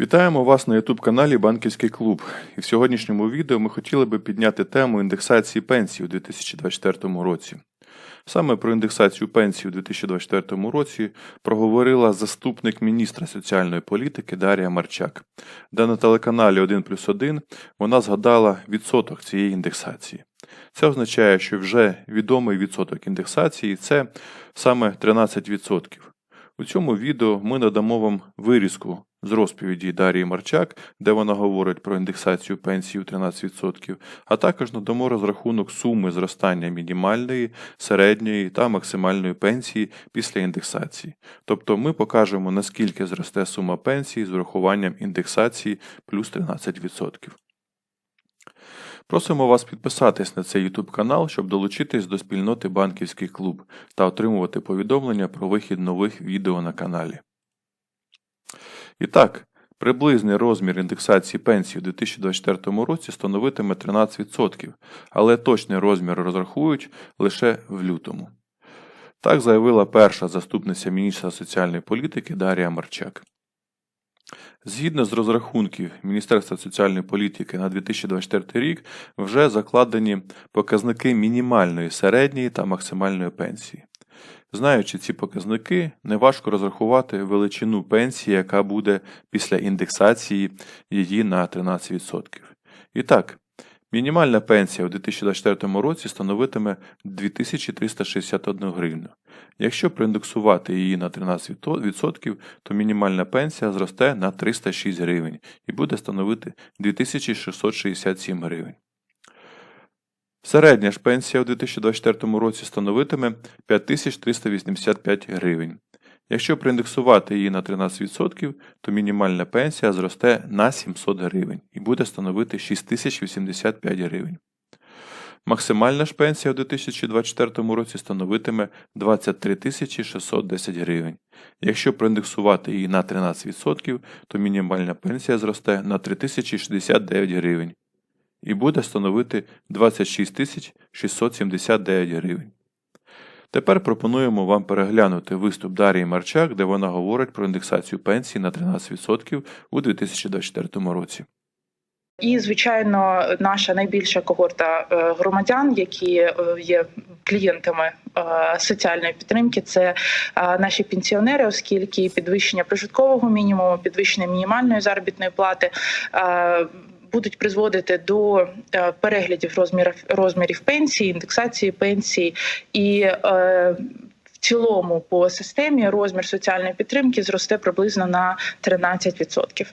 Вітаємо вас на youtube каналі Банківський клуб. І в сьогоднішньому відео ми хотіли би підняти тему індексації пенсій у 2024 році. Саме про індексацію пенсій у 2024 році проговорила заступник міністра соціальної політики Дар'я Марчак, де на телеканалі 1 плюс 1 вона згадала відсоток цієї індексації. Це означає, що вже відомий відсоток індексації це саме 13%. У цьому відео ми надамо вам вирізку з розповіді Дарії Марчак, де вона говорить про індексацію пенсії у 13%, а також надамо розрахунок суми зростання мінімальної, середньої та максимальної пенсії після індексації. Тобто ми покажемо, наскільки зросте сума пенсії з врахуванням індексації плюс 13%. Просимо вас підписатись на цей YouTube канал, щоб долучитись до спільноти Банківський клуб та отримувати повідомлення про вихід нових відео на каналі. І так, приблизний розмір індексації пенсії у 2024 році становитиме 13%, але точний розмір розрахують лише в лютому. Так заявила перша заступниця міністра соціальної політики Дар'я Марчак. Згідно з розрахунків Міністерства соціальної політики на 2024 рік вже закладені показники мінімальної середньої та максимальної пенсії. Знаючи ці показники, неважко розрахувати величину пенсії, яка буде після індексації її на 13%. І так, мінімальна пенсія у 2024 році становитиме 2361 гривню. Якщо проіндексувати її на 13%, то мінімальна пенсія зросте на 306 гривень і буде становити 2667 гривень. Середня ж пенсія у 2024 році становитиме 5385 гривень. Якщо проіндексувати її на 13%, то мінімальна пенсія зросте на 700 гривень і буде становити 6085 гривень. Максимальна ж пенсія у 2024 році становитиме 23 610 гривень. Якщо проіндексувати її на 13%, то мінімальна пенсія зросте на 3069 гривень і буде становити 26 679 гривень. Тепер пропонуємо вам переглянути виступ Дарії Марчак, де вона говорить про індексацію пенсій на 13% у 2024 році. І звичайно, наша найбільша когорта е, громадян, які е, є клієнтами е, соціальної підтримки, це наші пенсіонери, оскільки підвищення прожиткового мінімуму, підвищення мінімальної заробітної плати. Будуть призводити до переглядів розмірів розмірів пенсії, індексації пенсії і е, в цілому по системі розмір соціальної підтримки зросте приблизно на 13%.